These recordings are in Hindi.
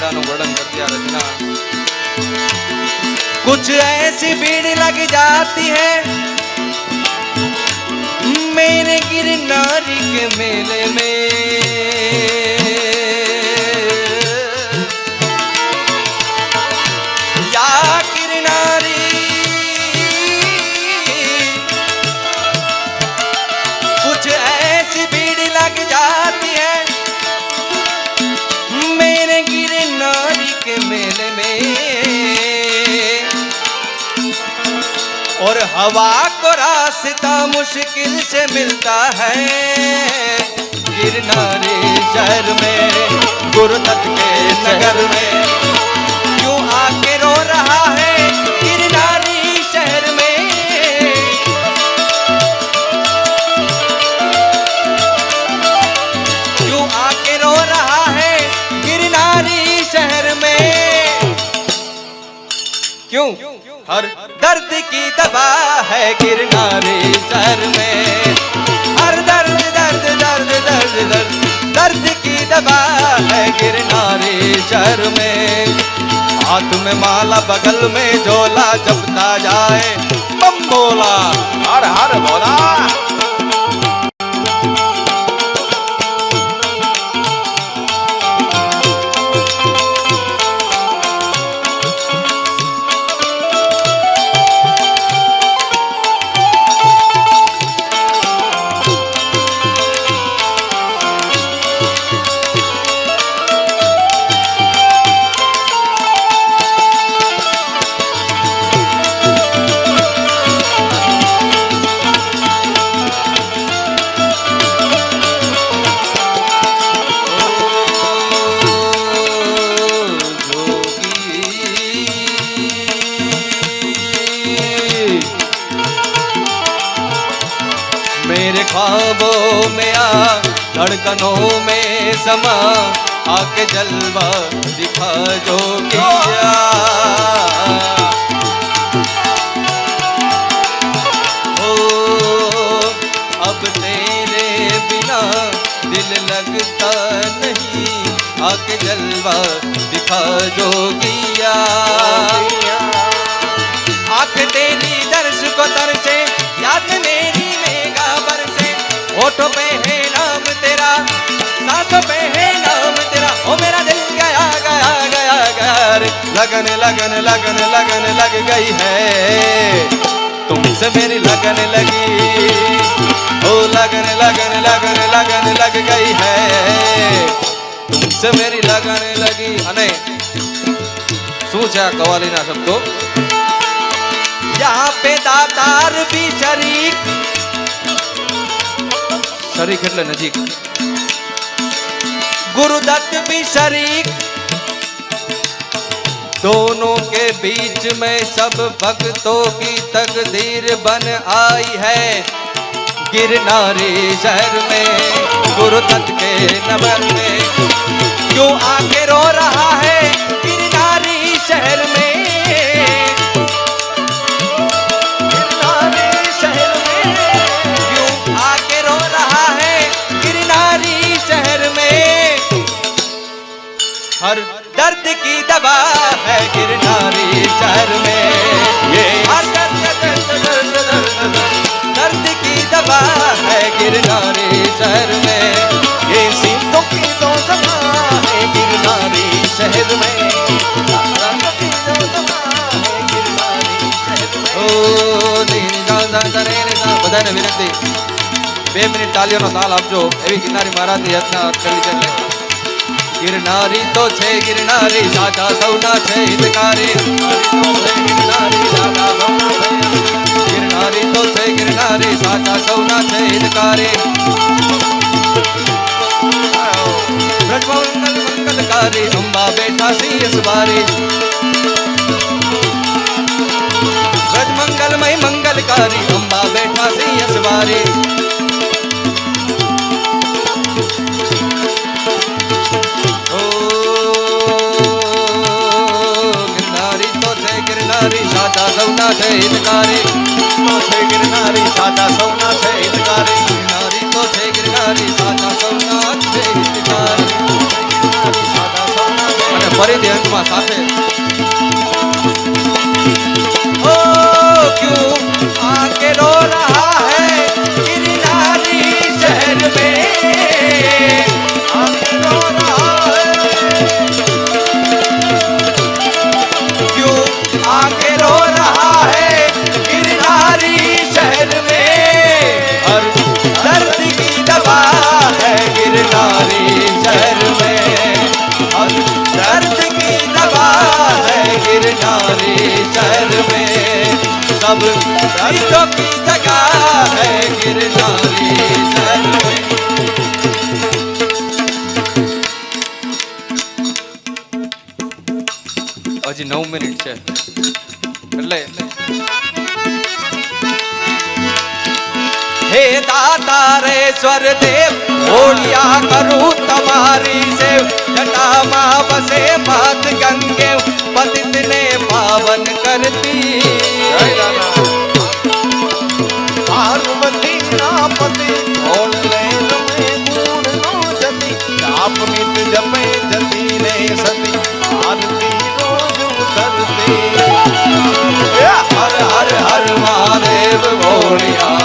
શિવરાત્રીના મેળાનું વર્ણન કરતી આ રચના कुछ ऐसी भीड़ लग जाती है मेरे गिरनारी के मेले में हवा को रास्ता मुश्किल से मिलता है। गिरनारी शहर में गुरुदत्त के नगर में। क्यों आके रो रहा है गिरनारी शहर में? क्यों आके रो रहा है गिरनारी शहर में? क्यों? हर दर्द है गिरना गिरनारी शहर में। हर दर्द दर्द दर्द दर्द दर्द दर्द की दबा है गिरनारी सर में। हाथ में माला, बगल में झोला जपता जाए। बम बोला हर हर बोला। धड़कनों में समा आके जलवा दिखा जोगिया ओ, अब तेरे बिना दिल लगता नहीं आके जलवा दिखा जोगिया सांसों पे है नाम तेरा ओ मेरा दिल गया गया गया गया रे। लगन लगन लगन लगन लग गई है तुमसे मेरी लगन लगी ओ लगन लगन लगन लगन लग गई है तुमसे मेरी लगन लगी અને શું છે આ કવાલીના શબ્દો यहाँ पे दातार भी शरीक शरीक એટલે નજીક गुरुदत्त भी शरीक। दोनों के बीच में सब भक्तों की तकदीर बन आई है। गिरनारी शहर में गुरुदत्त के नगर में। क्यों आके रो रहा है? गिरनारी शहर में हर दर्द की दवा है गिरनारी शहर में ये हर दर्द दर्द दर्द दर्द दर्द दर्द की दवा है गिरनारी शहर में ये सीतों की दो दवा है गिरनारी शहर में दर्द की दो दवा है गिरनारी शहर में ઓ દીન જા જા જા રે રે જા બધાને વિનંતી બે મિનિટ તાલીઓનો તાલ આપજો એવી ગિરનારી મહારાજની યાતના કરવી છે એટલે. गिरनारी तो छे, गिरनारी साचा सौना छे, हितकारी। गिरनारी तो छे, गिरनारी साचा सौना छे, हितकारी। अम्बा बैठा सी इस बारी। ब्रज मंगलमय मंगलकारी, अम्बा बेटा सी इस बारी। સૌના છે હિતકારી તો છે ગિરનારી સાચા સૌના છે હિતકારી ગિરનારી તો છે ગિરનારી સાચા સૌના છે હિતકારી ફરી ધ્યાનમાં સાથે अब दर्दों की जगह है गिरनारी હજી નવ મિનિટ છે એટલે હે દાતા રે સ્વરદેવ ઓલિયા કરું તમારી સેવ જટામાં બસે ભાત ગંગે પતિત ને કરતી પાર્વતી ના પતિ ઢોલ રે રમે ગુણ નો જતી જાપ મિત જપે જતી રે સતી આરતી હર હર હર મહાદેવ મોરિયા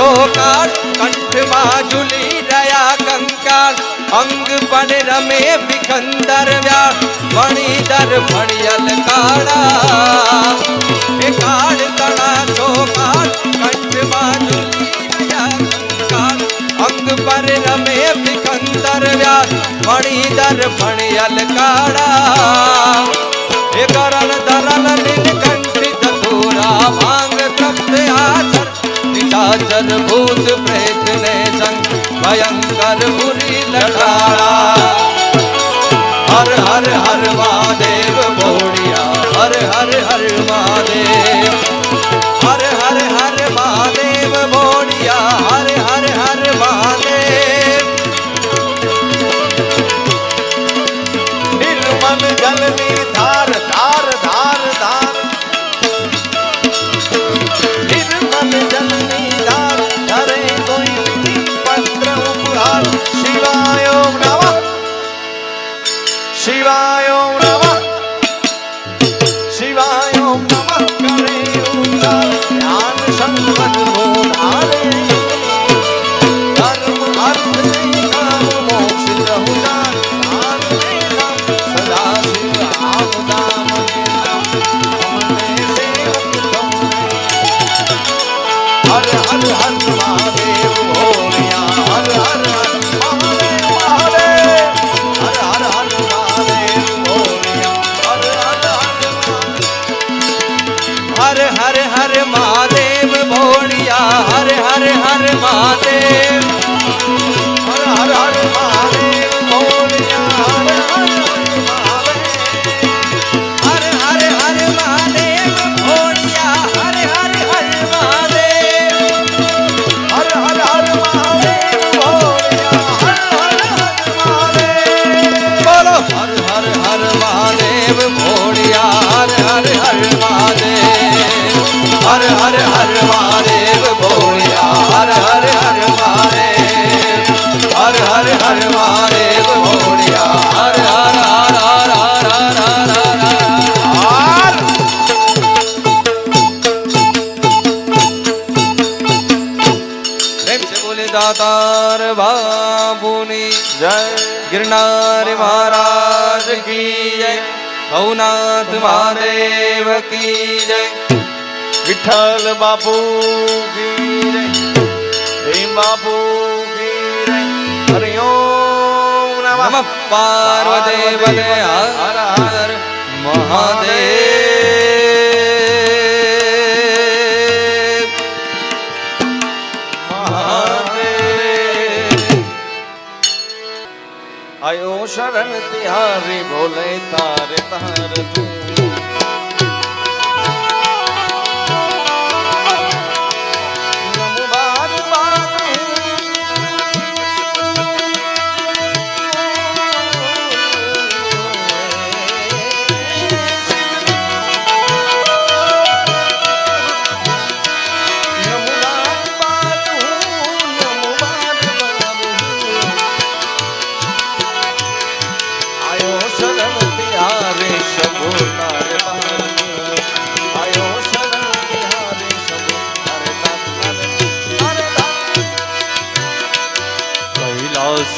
ટોકાર કંઠમાં ઝૂલી રહ્યા કંકાર અંગ પણ રમે વિખંદર મણિદર ભણિયલ કાળા એ કાળ તણા ચોકાર કંઠમાં ઝૂલી રહ્યા કંકાર અંગ પર રમે વિખંદર ભણિયલ કાળા જલની ધાર મહાદેવ કી જય. વિઠ્ઠલ બાપુ કી જય. ભીમ બાપુ કી જય. હરિઓમ નમ. પાર્વતી હર હર મહાદેવ. શરણ તિહારી ભોલે તારે તાર તું.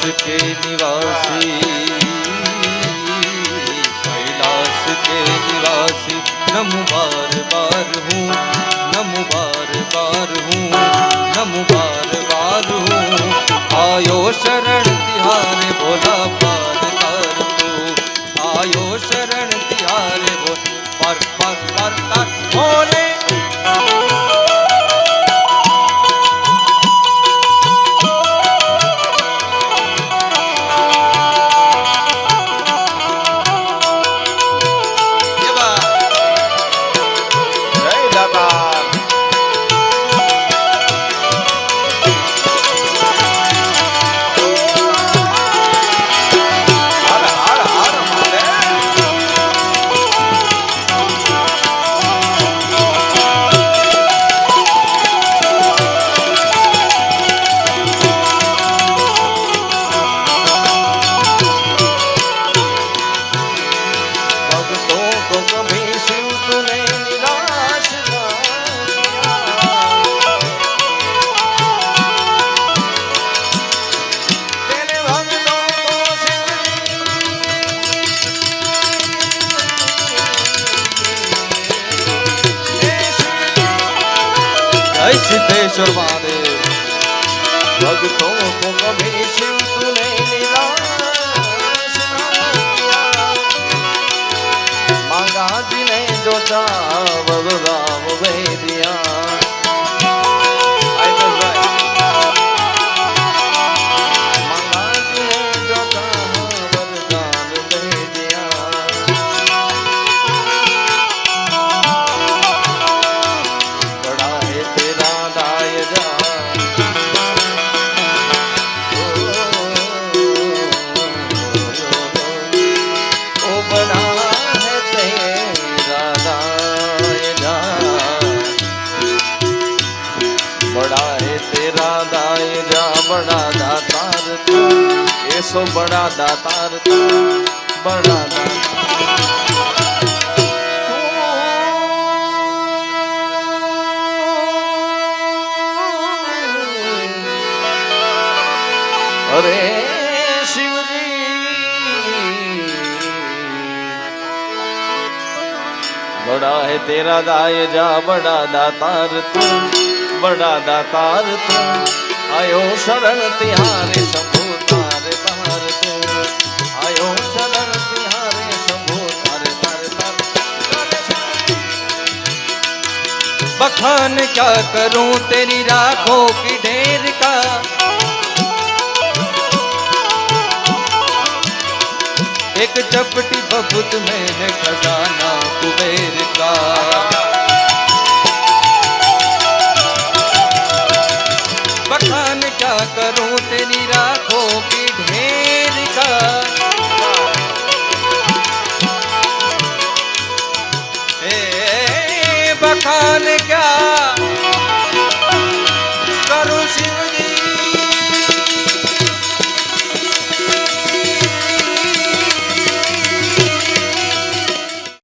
કૈલાસ કે નિવાસી કૈલાસ કે નિવાસી નમુ બાર બાર હું નમુ બાર બાર હું નમુ બાર બાર હું આયો શરણ તિહારે બોલા પાર તાર તું આયો શરણ તિહારે બોલ પર પર પર તાર બોલે પરમેશ્વર મહાદેવ ભક્તો કુંભે શિવ તુલે માંગાજી ને જો ऐसो बड़ा दातार तू बड़ा दातार अरे शिव जी बड़ा है तेरा दाय जा बड़ा दातार तू बड़ा दातार तू आयो शरण तिहारे शंभु बखान क्या करूँ तेरी राखों की ढेर का? एक चपटी बबूत में है खजाना कुबेर का।